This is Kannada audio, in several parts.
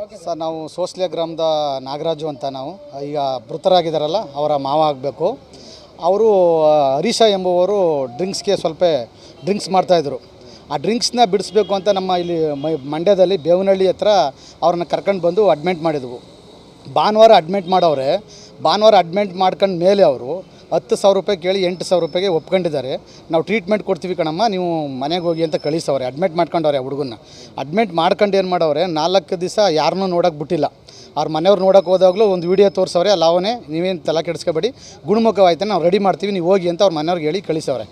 ಸರ್ ನಾವು ಸೋಸ್ಲೆ ಗ್ರಾಮದ ನಾಗರಾಜು ಅಂತ ನಾವು. ಈಗ ಮೃತರಾಗಿದ್ದಾರಲ್ಲ ಅವರ ಮಾವ ಆಗಬೇಕು. ಅವರು ಹರೀಶ ಎಂಬುವರು ಡ್ರಿಂಕ್ಸ್ಗೆ ಸ್ವಲ್ಪ ಡ್ರಿಂಕ್ಸ್ ಮಾಡ್ತಾಯಿದ್ರು ಆ ಡ್ರಿಂಕ್ಸ್ನ ಬಿಡಿಸ್ಬೇಕು ಅಂತ ನಮ್ಮ ಇಲ್ಲಿ ಮಂಡ್ಯದಲ್ಲಿ ಬೇವನಹಳ್ಳಿ ಹತ್ರ ಅವ್ರನ್ನ ಕರ್ಕೊಂಡು ಬಂದು ಅಡ್ಮಿಂಟ್ ಮಾಡಿದ್ವು. ಭಾನುವಾರ ಅಡ್ಮಿಂಟ್ ಮಾಡವ್ರೆ. ಭಾನುವಾರ ಅಡ್ಮಿಂಟ್ ಮಾಡ್ಕೊಂಡ ಮೇಲೆ ಅವರು ಹತ್ತು ಸಾವಿರ ರೂಪಾಯಿ ಕೇಳಿ ಎಂಟು ಸಾವಿರ ರೂಪಾಯಿಗೆ ಒಪ್ಕೊಂಡಿದ್ದಾರೆ. ನಾವು ಟ್ರೀಟ್ಮೆಂಟ್ ಕೊಡ್ತೀವಿ ಕಣಮ್ಮ, ನೀವು ಮನೆಗೆ ಹೋಗಿ ಅಂತ ಕಳಿಸವ್ರೆ. ಅಡ್ಮಿಟ್ ಮಾಡ್ಕೊಂಡವ್ರೆ ಹುಡುಗನ್ನ. ಅಡ್ಮಿಟ್ ಮಾಡ್ಕೊಂಡು ಏನು ಮಾಡವ್ರೆ, ನಾಲ್ಕು ದಿವಸ ಯಾರನ್ನೂ ನೋಡೋಕೆ ಬಿಟ್ಟಿಲ್ಲ. ಅವ್ರ ಮನೆಯವ್ರು ನೋಡೋಕೆ ಹೋದಾಗಲೂ ಒಂದು ವೀಡಿಯೋ ತೋರಿಸವ್ರೆ, ಅಲ್ಲ ಅವನೇ, ನೀವೇನು ತಲೆ ಕೆಡಿಸ್ಕೋಬೇಡಿ. ಗುಣಮುಖವಾಯ್ತು ನಾವು ರೆಡಿ ಮಾಡ್ತೀವಿ, ನೀವು ಹೋಗಿ ಅಂತ ಅವ್ರ ಮನೆಯವ್ರಿಗೆ ಹೇಳಿ ಕಳಿಸವ್ರೆ.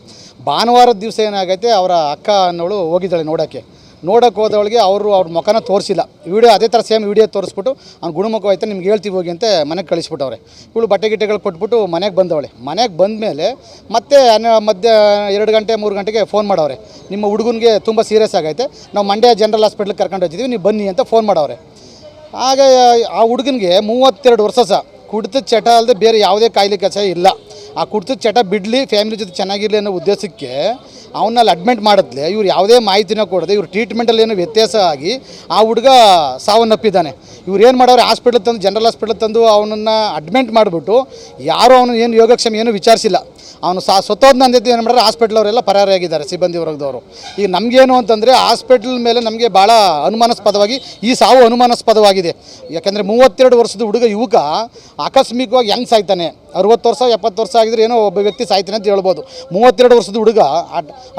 ಭಾನುವಾರದ ದಿವಸ ಏನಾಗೈತೆ, ಅವರ ಅಕ್ಕ ಅನ್ನೋಳು ಹೋಗಿದ್ದಾಳೆ ನೋಡೋಕ್ಕೆ. ನೋಡೋಕೆ ಹೋದವಳಿಗೆ ಅವರು ಅವ್ರ ಮುಖನ ತೋರಿಸಿಲ್ಲ. ವಿಡಿಯೋ ಅದೇ ಥರ ಸೇಮ್ ವಿಡಿಯೋ ತೋರಿಸ್ಬಿಟ್ಟು ಅವ್ನು ಗುಣಮುಖವಾಯ್ತು, ನಿಮ್ಗೆ ಹೇಳ್ತೀವಿ ಹೋಗಿ ಅಂತ ಮನೆಗೆ ಕಳಿಸ್ಬಿಟ್ಟವ್ರೆ. ಇವಳು ಬಟ್ಟೆ ಗಿಟ್ಟೆಗಳು ಕೊಟ್ಬಿಟ್ಟು ಮನೆಗೆ ಬಂದವಳೆ. ಮನೆಗೆ ಬಂದಮೇಲೆ ಮತ್ತೆ ಹನ್ನೆ ಮಧ್ಯ ಎರಡು ಗಂಟೆ, ಮೂರು ಗಂಟೆಗೆ ಫೋನ್ ಮಾಡವ್ರೆ. ನಿಮ್ಮ ಹುಡುಗನಿಗೆ ತುಂಬ ಸೀರಿಯಸ್ ಆಗೈತೆ. ನಾವು ಮಂಡ್ಯ ಜನರಲ್ ಹಾಸ್ಪಿಟ್ಲಿಗೆ ಕರ್ಕೊಂಡು ಹೋಗ್ತೀವಿ ನೀವು ಬನ್ನಿ ಅಂತ ಫೋನ್ ಮಾಡವ್ರೆ. ಆಗ ಆ ಹುಡುಗನಿಗೆ ಮೂವತ್ತೆರಡು ವರ್ಷ ಸಹ. ಕುಡಿತದ ಚಟ ಅಲ್ಲದೆ ಬೇರೆ ಯಾವುದೇ ಕಾಯಿಲೆ ಕೆಲಸ ಇಲ್ಲ. ಆ ಕುಡಿತದ ಚಟ ಬಿಡಲಿ ಫ್ಯಾಮಿಲಿ ಜೊತೆ ಚೆನ್ನಾಗಿರಲಿ ಅನ್ನೋ ಉದ್ದೇಶಕ್ಕೆ ಅವನ್ನಲ್ಲಿ ಅಡ್ಮಿಟ್ ಮಾಡಿದ್ಲೆ, ಇವ್ರು ಯಾವುದೇ ಮಾಹಿತಿನ ಕೊಡದೆ ಇವ್ರು ಟ್ರೀಟ್ಮೆಂಟಲ್ಲಿ ಏನೋ ವ್ಯತ್ಯಾಸ ಆಗಿ ಆ ಹುಡುಗ ಸಾವನ್ನಪ್ಪಿದ್ದಾನೆ. ಇವ್ರು ಏನು ಮಾಡೋರು ಹಾಸ್ಪಿಟ್ಲ್ ತಂದು ಜನರಲ್ ಹಾಸ್ಪಿಟ್ಲ್ ತಂದು ಅವನನ್ನು ಅಡ್ಮಿಟ್ ಮಾಡಿಬಿಟ್ಟು ಯಾರು ಅವನು ಏನು ಯೋಗಕ್ಷೇಮ ಏನು ವಿಚಾರಿಸಿಲ್ಲ. ಅವನು ಸಾ, ಸತ್ತೋದ್ನ ಅಂದಿದ್ದು ಏನು ಮಾಡಿದ್ರೆ ಹಾಸ್ಪಿಟ್ಲ್ ಅವರೆಲ್ಲ ಪರಾರಿಯಾಗಿದ್ದಾರೆ ಸಿಬ್ಬಂದಿ ವರ್ಗದವರು. ಈಗ ನಮಗೇನು ಅಂತಂದರೆ ಹಾಸ್ಪಿಟ್ಲ್ ಮೇಲೆ ನಮಗೆ ಭಾಳ ಅನುಮಾನಾಸ್ಪದವಾಗಿ ಈ ಸಾವು ಅನುಮಾನಾಸ್ಪದವಾಗಿದೆ. ಯಾಕೆಂದರೆ ಮೂವತ್ತೆರಡು ವರ್ಷದ ಹುಡುಗ ಯುವಕ ಆಕಸ್ಮಿಕವಾಗಿ ಹೆಂಗೆ ಸಾಯ್ತಾನೆ? ಅರುವತ್ತು ವರ್ಷ, ಎಪ್ಪತ್ತು ವರ್ಷ ಆಗಿದ್ರೆ ಏನೋ ಒಬ್ಬ ವ್ಯಕ್ತಿ ಸಾಯ್ತಾನೆ ಅಂತ ಹೇಳ್ಬೋದು. ಮೂವತ್ತೆರಡು ವರ್ಷದ ಹುಡುಗ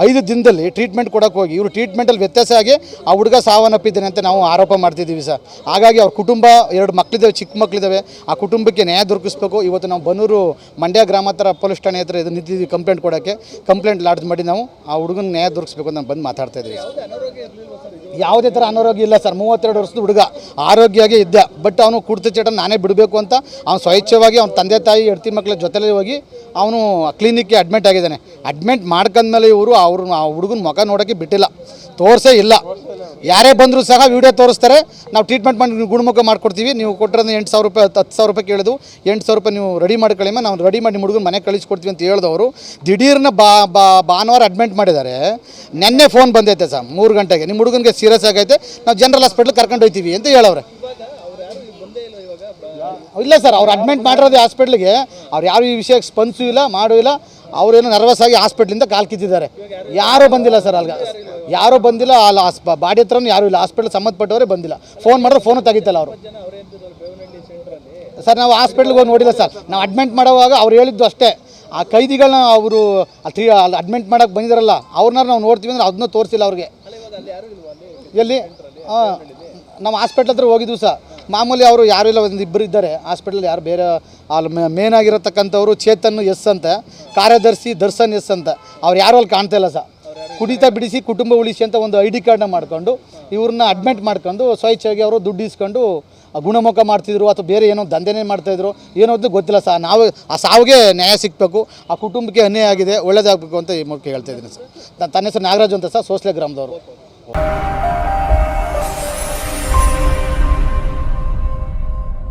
ಐದು ದಿನದಲ್ಲಿ ಟ್ರೀಟ್ಮೆಂಟ್ ಕೊಡೋಕೆ ಹೋಗಿ, ಇವರು ಟ್ರೀಟ್ಮೆಂಟಲ್ಲಿ ವ್ಯತ್ಯಾಸ ಆಗಿ ಆ ಹುಡುಗ ಸಾವನ್ನಪ್ಪಿದ್ದಾನೆ ಅಂತ ನಾವು ಆರೋಪ ಮಾಡ್ತಿದ್ದೀವಿ ಸರ್. ಹಾಗಾಗಿ ಅವ್ರ ಕುಟುಂಬ, ಎರಡು ಮಕ್ಕಳಿದ್ದಾವೆ ಚಿಕ್ಕ ಮಕ್ಕಳಿದ್ದಾವೆ ಆ ಕುಟುಂಬಕ್ಕೆ ನ್ಯಾಯ ದೊರಕಿಸ್ಬೇಕು. ಇವತ್ತು ನಾವು ಬನ್ನೂರು ಮಂಡ್ಯ ಗ್ರಾಮ ಹತ್ರ ಪೊಲೀಸ್ ಠಾಣೆ ಹತ್ರ ಇದು ನಿಂತಿದ್ದೀವಿ ಕಂಪ್ಲೇಂಟ್ ಕೊಡೋಕ್ಕೆ. ಕಂಪ್ಲೇಂಟ್ ಲಾಡ್ಜ್ ಮಾಡಿ ನಾವು ಆ ಹುಡುಗನ ನ್ಯಾಯ ದೊರಕಿಸ್ಬೇಕು ಅಂತ ಬಂದು ಮಾತಾಡ್ತಾ ಇದ್ದೀವಿ ಯಾವುದೇ ಥರ ಅನಾರೋಗ್ಯ ಇಲ್ಲ ಸರ್. ಮೂವತ್ತೆರಡು ವರ್ಷದ ಹುಡುಗ ಆರೋಗ್ಯವಾಗಿ ಇದ್ದ. ಬಟ್ ಅವನು ಕುಡ್ತ ಚಟ ನಾನೇ ಬಿಡಬೇಕು ಅಂತ ಅವ್ನು ಸ್ವಚ್ಛವಾಗಿ ಅವ್ನ ತಂದೆ ತಾಯಿ, ಹೆಡ್ತಿ ಮಕ್ಕಳ ಜೊತೆಲೇ ಹೋಗಿ ಅವನು ಕ್ಲಿನಿಕ್ಗೆ ಅಡ್ಮಿಟ್ ಆಗಿದ್ದಾನೆ. ಅಡ್ಮಿಟ್ ಮಾಡ್ಕೊಂಡ್ಮೇಲೆ ಇವರು ಅವ್ರು ಆ ಹುಡುಗನ ಮುಖ ನೋಡೋಕ್ಕೆ ಬಿಟ್ಟಿಲ್ಲ. ತೋರಿಸೇ ಇಲ್ಲ. ಯಾರೇ ಬಂದರೂ ಸಹ ವಿಡಿಯೋ ತೋರಿಸ್ತಾರೆ. ನಾವು ಟ್ರೀಟ್ಮೆಂಟ್ ಮಾಡಿ ನೀವು ಗುಣಮುಖ ಮಾಡ್ಕೊಡ್ತೀವಿ. ನೀವು ಕೊಟ್ಟಿರೋದು ಎಂಟು ಸಾವಿರ ರೂಪಾಯಿ, ಹತ್ತು ಸಾವಿರ ರೂಪಾಯಿ ಕೇಳಿದ್ವು. ಎಂಟು ಸಾವಿರ ರೂಪಾಯಿ ನೀವು ರೆಡಿ ಮಾಡ್ಕೊಳ್ಳಿಮ್ಮ ನಾವು ರೆಡಿ ಮಾಡಿ ಹುಡುಗನ ಮನೆಗೆ ಕಳಿಸ್ಕೊಡ್ತೀವಿ ಅಂತ ಹೇಳಿದವರು. ದಿಢೀರ್ನ ಬಾ ಭಾನುವಾರ ಅಡ್ಮಿಟ್ ಮಾಡಿದ್ದಾರೆ. ನೆನ್ನೆ ಫೋನ್ ಬಂದೈತೆ ಸರ್, ಮೂರು ಗಂಟೆಗೆ. ನಿಮ್ಮ ಹುಡುಗನಿಗೆ ಸೀರಿಯಸ್ ಆಗೈತೆ. ನಾವು ಜನರಲ್ ಹಾಸ್ಪಿಟ್ಲ್ ಕರ್ಕೊಂಡು ಹೋಗ್ತೀವಿ ಅಂತ ಹೇಳವ್ರೆ. ಇಲ್ಲ ಸರ್, ಅವ್ರು ಅಡ್ಮಿಟ್ ಮಾಡಿರೋದು ಹಾಸ್ಪಿಟ್ಲಿಗೆ ಅವ್ರು ಯಾರು ಈ ವಿಷಯಕ್ಕೆ ಸ್ಪಂದಿಸೂ ಇಲ್ಲ, ಮಾಡೂ ಇಲ್ಲ. ಅವರೇನು ನರ್ವಸ್ ಆಗಿ ಹಾಸ್ಪಿಟ್ಲಿಂದ ಕಾಲು ಕಿತ್ತಿದ್ದಾರೆ. ಯಾರೂ ಬಂದಿಲ್ಲ ಸರ್ ಅಲ್ಗ. ಯಾರೂ ಬಂದಿಲ್ಲ ಅಲ್ಲಿ ಹಾಸ್ ಬಾಡಿ ಹತ್ರನೂ ಯಾರೂ ಇಲ್ಲ. ಹಾಸ್ಪಿಟ್ಲ್ ಸಂಬಂಧಪಟ್ಟವರೇ ಬಂದಿಲ್ಲ. ಫೋನ್ ಮಾಡಿದ್ರೆ ಫೋನು ತೆಗಿತಲ್ಲ ಅವರು. ಸರ್, ನಾವು ಹಾಸ್ಪಿಟ್ಲಿಗೆ ಹೋಗಿ ನೋಡಿಲ್ಲ ಸರ್. ನಾವು ಅಡ್ಮಿಂಟ್ ಮಾಡೋವಾಗ ಅವ್ರು ಹೇಳಿದ್ದು ಅಷ್ಟೇ. ಆ ಕೈದಿಗಳನ್ನ ಅವರು ಅಲ್ಲಿ ಅಡ್ಮಿಂಟ್ ಮಾಡೋಕೆ ಬಂದಿದ್ದಾರಲ್ಲ ಅವ್ರನ್ನ ನಾವು ನೋಡ್ತೀವಿ ಅಂದ್ರೆ ಅದನ್ನ ತೋರಿಸಿಲ್ಲ ಅವ್ರಿಗೆ. ಎಲ್ಲಿ? ಹಾಂ ನಮ್ಮ ಹಾಸ್ಪಿಟ್ಲ್ ಹತ್ರ ಹೋಗಿದ್ವಿ ಸಹ ಮಾಮೂಲಿ ಅವರು ಯಾರು ಇಲ್ಲ, ಒಂದು ಇಬ್ಬರು ಇದ್ದಾರೆ. ಹಾಸ್ಪಿಟಲ್ ಯಾರು ಬೇರೆ, ಅಲ್ಲಿ ಮೇನ್ ಆಗಿರತಕ್ಕಂಥವ್ರು ಚೇತನ್ ಎಸ್ ಅಂತ, ಕಾರ್ಯದರ್ಶಿ ದರ್ಶನ್ ಎಸ್ ಅಂತ. ಅವ್ರು ಯಾರು ಅಲ್ಲಿ ಕಾಣ್ತಾ ಇಲ್ಲ ಸರ್. ಕುಡಿತ ಬಿಡಿಸಿ ಕುಟುಂಬ ಉಳಿಸಿ ಅಂತ ಒಂದು ಐ ಡಿ ಕಾರ್ಡ್ನ ಮಾಡ್ಕೊಂಡು, ಇವ್ರನ್ನ ಅಡ್ಮಿಟ್ ಮಾಡ್ಕೊಂಡು ಸ್ವಚ್ಛವಾಗಿ ಅವರು ದುಡ್ಡು ಇಸ್ಕೊಂಡು ಗುಣಮುಖ ಮಾಡ್ತಿದ್ರು ಅಥವಾ ಬೇರೆ ಏನೋ ದಂಧೆನೇ ಮಾಡ್ತಾಯಿದ್ರು ಏನೋ ಅಂತ ಗೊತ್ತಿಲ್ಲ ಸರ್. ನಾವು, ಆ ಸಾವಿಗೆ ನ್ಯಾಯ ಸಿಗಬೇಕು, ಆ ಕುಟುಂಬಕ್ಕೆ ಅನ್ಯಾಯ ಆಗಿದೆ, ಒಳ್ಳೇದಾಗಬೇಕು ಅಂತ ಈ ಮೂಲಕ ಹೇಳ್ತಾ ಇದ್ದೀನಿ ಸರ್. ನನ್ನ ತನ್ನ ಹೆಸರು ನಾಗರಾಜು ಅಂತ ಸರ್, ಸೋಸ್ಲೆ ಗ್ರಾಮದವರು.